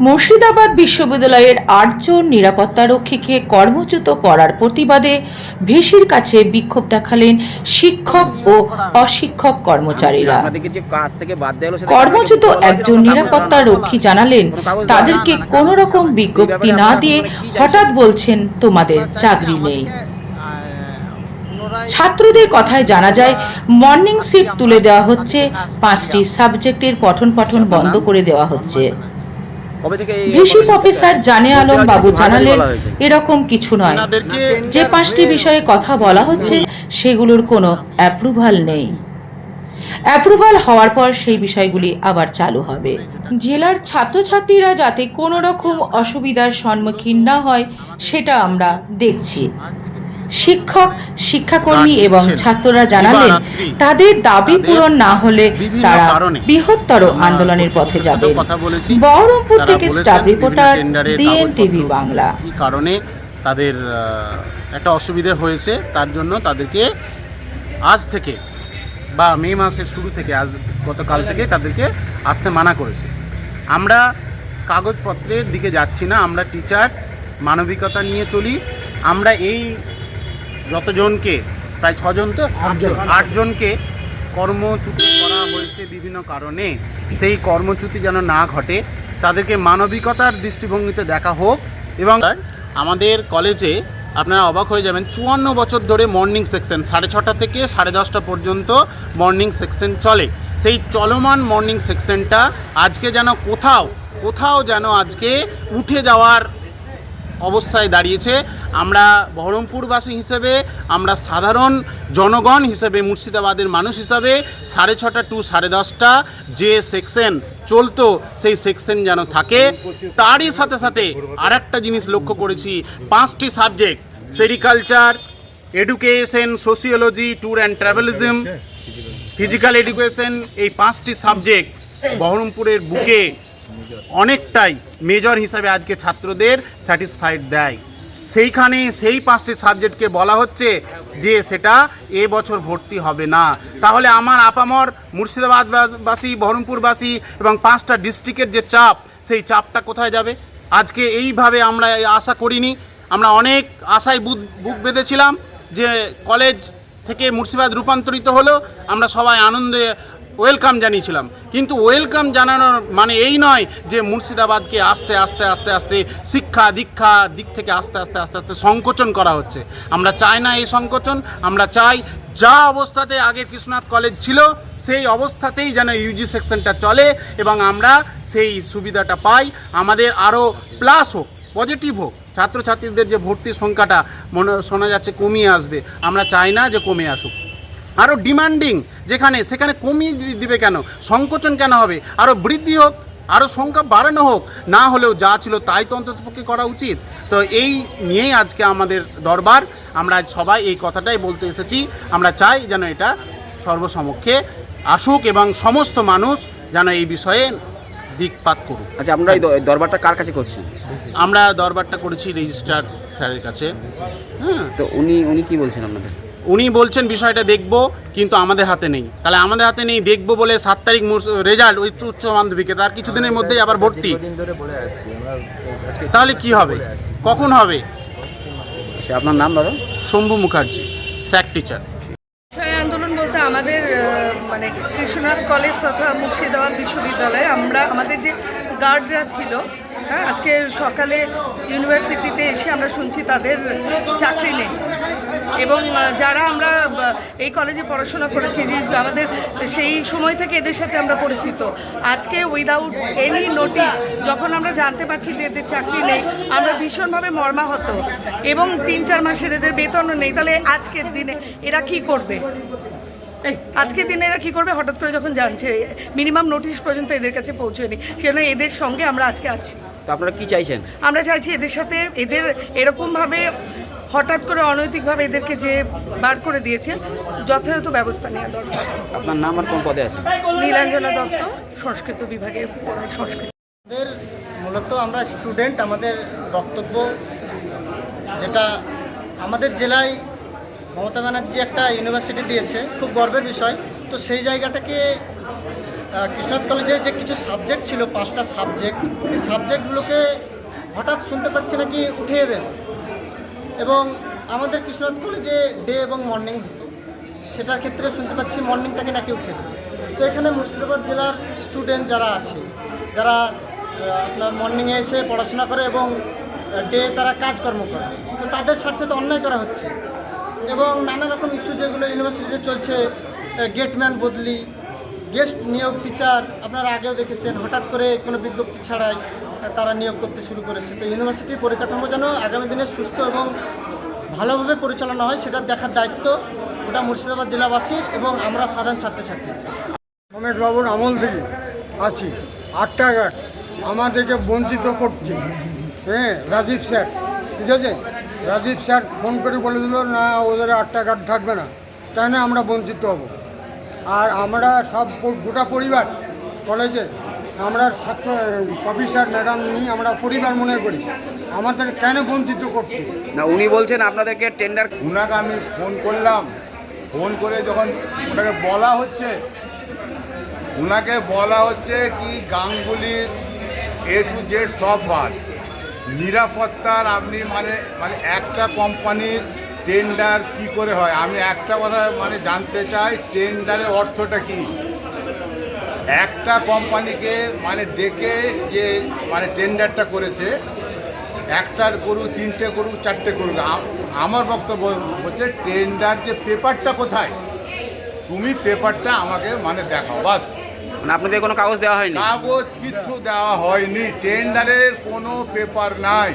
মুর্শিদাবাদ বিশ্ববিদ্যালয়ের আটজন নিরাপত্তারক্ষীকে কর্মচ্যুত করার প্রতিবাদে ভিসির কাছে বিক্ষোভ দেখালেন শিক্ষক ও অশিক্ষক কর্মচারীরা কর্মচ্যুত একজন কাগজ নিরাপত্তা রক্ষী জানালেন, তাদেরকে। কোনো রকম বিজ্ঞপ্তি না দিয়ে হঠাৎ বলছেন, তোমাদের চাকরি নেই ছাত্রদের কথায় জানা যায় মর্নিং সিট তুলে দেওয়া হচ্ছে, পাঁচটি সাবজেক্টের পঠন পাঠন বন্ধ করে দেওয়া হচ্ছে। ভিসি? অফিসার জানে আলম বাবু জানালেন, এরকম কিছু নয়। যে পাঁচটি বিষয়ে কথা বলা হচ্ছে, সেগুলোর কোনো অ্যাপ্রুভাল নেই। অ্যাপ্রুভাল হওয়ার পর সেই বিষয়গুলি আবার চালু হবে। জেলার ছাত্রছাত্রীরা যাতে কোনো রকম অসুবিধার সম্মুখীন না হয়, সেটা আমরা দেখছি। শিক্ষক শিক্ষাকর্মী এবং ছাত্ররা জানালেন তাদের দাবি পূরণ না হলে তারা বৃহত্তর আন্দোলনের পথে যাবে। বহরমপুর থেকে staff reporter DN TV Bangla. কারণে তাদের একটা অসুবিধে হয়েছে তার জন্য তাদেরকে আজ থেকে বা মে মাসের শুরু থেকে আজ গতকাল থেকে তাদেরকে আসতে মানা করেছে। আমরা কাগজপত্রের দিকে যাচ্ছি না আমরা টিচার মানবিকতা নিয়ে চলি। আমরা এই যতজনকে প্রায় ছজন তো? আটজন। আটজনকে কর্মচ্যুতি করা হয়েছে বিভিন্ন কারণে। সেই কর্মচ্যুতি যেন না ঘটে তাদেরকে মানবিকতার দৃষ্টিভঙ্গিতে দেখা হোক এবং আমাদের কলেজে আপনারা অবাক হয়ে যাবেন চুয়ান্ন বছর ধরে মর্নিং সেকশন সাড়ে ছটা থেকে সাড়ে দশটা পর্যন্ত মর্নিং সেকশন চলে। সেই চলমান মর্নিং সেকশনটা আজকে যেন কোথাও কোথাও যেন আজকে উঠে যাওয়ার অবস্থায় দাঁড়িয়েছে। আমরা বহরমপুরবাসী হিসেবে, আমরা সাধারণ জনগণ হিসেবে, মুর্শিদাবাদের মানুষ হিসাবে সাড়ে ছটা টু সাড়ে দশটা যে সেকশন চলতো, সেই সেকশন যেন থাকে। তারই সাথে সাথে আর একটা জিনিস লক্ষ্য করেছি, পাঁচটি subject, sericulture, education sociology tour and travelism, physical education, এই পাঁচটি সাবজেক্ট বহরমপুরের বুকে অনেকটাই মেজর হিসাবে আজকে ছাত্রদের স্যাটিসফাইড দেয়। সেইখানে সেই পাঁচটি সাবজেক্টকে বলা হচ্ছে যে সেটা এ বছর ভর্তি হবে না। তাহলে আমার আপামর মুর্শিদাবাদবাসী, বহরমপুরবাসী এবং পাঁচটা ডিস্ট্রিক্টের যে চাপ, সেই চাপটা কোথায় যাবে? আজকে এইভাবে আমরা আশা করিনি। আমরা অনেক আশায় বুক বুক বেঁধেছিলাম যে কলেজ থেকে মুর্শিদাবাদ রূপান্তরিত হলো। আমরা সবাই আনন্দে ওয়েলকাম জানিয়েছিলাম। কিন্তু ওয়েলকাম জানানোর মানে এই নয় যে মুর্শিদাবাদকে আস্তে আস্তে আস্তে আস্তে শিক্ষা, দীক্ষা দিক থেকে আস্তে আস্তে আস্তে আস্তে সংকোচন করা হচ্ছে। আমরা চাই না এই সংকোচন, আমরা চাই যা অবস্থাতে আগে কৃষ্ণনাথ কলেজ ছিল, সেই অবস্থাতেই যেন ইউজি সেকশনটা চলে এবং আমরা সেই সুবিধাটা পাই। আমাদের আরও প্লাস হোক, পজিটিভ হোক, ছাত্রছাত্রীদের যে ভর্তির সংখ্যাটা মনে, শোনা যাচ্ছে কমিয়ে আসবে। আমরা চাই না যে কমে আসুক। আরও ডিমান্ডিং যেখানে সেখানে কমিয়ে দিবে কেন? সংকোচন কেন হবে? আরও বৃদ্ধি হোক আরও সংখ্যা বাড়ানো হোক না হলেও যা ছিল তাই তো অন্ততপক্ষে করা উচিত। তো এই নিয়েই আজকে আমাদের দরবার। আমরা সবাই এই কথাটাই বলতে এসেছি। আমরা চাই যেন এটা সর্বসমক্ষে আসুক এবং সমস্ত মানুষ যেন এই বিষয়ে দিকপাত করুক। আচ্ছা আমরা এই দরবারটা কার কাছে করছি? আমরা দরবারটা করেছি রেজিস্ট্রার স্যারের কাছে। হ্যাঁ। তো উনি উনি কি বলছেন আপনাদের? উনি বলছেন বিষয়টা দেখব কিন্তু আমাদের হাতে নেই। তাহলে আমাদের হাতে নেই দেখব বলে সাত তারিখ রেজাল্ট ওই উচ্চ মাধ্যমিকে তার কিছুদিনের মধ্যেই আবার ভর্তি। তাহলে কি হবে? কখন হবে? আচ্ছা আপনার নাম দাদা? শম্ভু মুখার্জি স্যাক টিচার। আন্দোলন বলতে আমাদের মানে কৃষ্ণনাথ কলেজ তথা মুর্শিদাবাদ বিশ্ববিদ্যালয়ে আমরা আমাদের যে গার্ডরা ছিল হ্যাঁ আজকে সকালে ইউনিভার্সিটিতে এসে আমরা শুনছি তাদের চাকরি নেই। এবং যারা আমরা এই কলেজে পড়াশোনা করেছি যে আমাদের সেই সময় থেকে এদের সাথে আমরা পরিচিত। আজকে উইদাউট এনি নোটিশ যখন আমরা জানতে পারছি যে এদের চাকরি নেই আমরা ভীষণভাবে মর্মাহত। এবং তিন চার মাসের এদের বেতনও নেই তাহলে আজকের দিনে এরা কি করবে? এই আজকের দিনে এরা কী করবে? হঠাৎ করে যখন জানছে মিনিমাম নোটিশ পর্যন্ত এদের কাছে পৌঁছয়নি সেজন্য এদের সঙ্গে আমরা আজকে আছি। তো আপনারা কি চাইছেন? আমরা চাইছি এদের সাথে এদের এরকমভাবে হঠাৎ করে অনৈতিকভাবে এদেরকে যে বার করে দিয়েছে যথাযথ ব্যবস্থা নেওয়া দরকার। আপনার নাম আর কোন পদে আছে নীলাঞ্জনা দত্ত সংস্কৃত বিভাগে সংস্কৃত। আমাদের মূলত আমরা স্টুডেন্ট আমাদের বক্তব্য যেটা আমাদের জেলায় মমতা ব্যানার্জি একটা ইউনিভার্সিটি দিয়েছে খুব গর্বের বিষয়। তো সেই জায়গাটাকে কৃষ্ণনাথ কলেজের যে কিছু সাবজেক্ট ছিল পাঁচটা সাবজেক্ট এই সাবজেক্টগুলোকে হঠাৎ শুনতে পাচ্ছি নাকি উঠিয়ে দেবে। এবং আমাদের কৃষ্ণনাথ কলেজে ডে এবং মর্নিং হতো সেটার ক্ষেত্রে শুনতে পাচ্ছি মর্নিংটাকে নাকি উঠে দেবে। তো এখানে মুর্শিদাবাদ জেলার স্টুডেন্ট যারা আছে, যারা আপনার মর্নিংয়ে এসে পড়াশোনা করে এবং ডে তারা কাজকর্ম করে, তো তাদের স্বার্থে তো অন্যায় করা হচ্ছে। এবং নানা রকম ইস্যু যেগুলো ইউনিভার্সিটিতে চলছে গেটম্যান বদলি গেস্ট নিয়োগ টিচার আপনারা আগেও দেখেছেন, হঠাৎ করে কোনো বিজ্ঞপ্তি ছাড়াই তারা নিয়োগ করতে শুরু করেছে। তো ইউনিভার্সিটির পরিকাঠামো যেন আগামী দিনে সুস্থ এবং ভালোভাবে পরিচালনা হয় সেটা দেখার দায়িত্ব ওটা মুর্শিদাবাদ জেলাবাসীর এবং আমরা সাধারণ ছাত্রছাত্রী বাবুর আমল থেকে আছি আটটা ঘাট আমাদেরকে বঞ্চিত করছে। হ্যাঁ রাজীব স্যার, ঠিক আছে? রাজীব স্যার ফোন করে বলে দিল, না, ওদের আটটা ঘাট থাকবে না। তাই না আমরা বঞ্চিত হব? আর আমরা সব গোটা পরিবার কলেজের আমরা ছাত্র অফিসার ম্যাডাম নিয়ে আমরা পরিবার মনে করি। আমাদের কেন বঞ্চিত করছে না উনি বলছেন আপনাদেরকে টেন্ডার উনাকে আমি ফোন করলাম। ফোন করে যখন ওনাকে বলা হচ্ছে উনাকে বলা হচ্ছে কি গাঙ্গুলির এ টু জেড সব বাদ। নিরাপত্তার আপনি মানে মানে একটা কোম্পানির টেন্ডার কি করে হয়? আমি একটা কথা মানে জানতে চাই টেন্ডারের অর্থটা কি? একটা কোম্পানিকে মানে ডেকে যে মানে টেন্ডারটা করেছে একটার করুক তিনটে করুক চারটে করুক আমার বক্তব্য হচ্ছে টেন্ডার যে পেপারটা কোথায়? তুমি পেপারটা আমাকে মানে দেখাও বাস। মানে আপনাদের কোনো কাগজ দেওয়া হয়নি? কাগজ কিচ্ছু দেওয়া হয়নি টেন্ডারের কোনো পেপার নাই।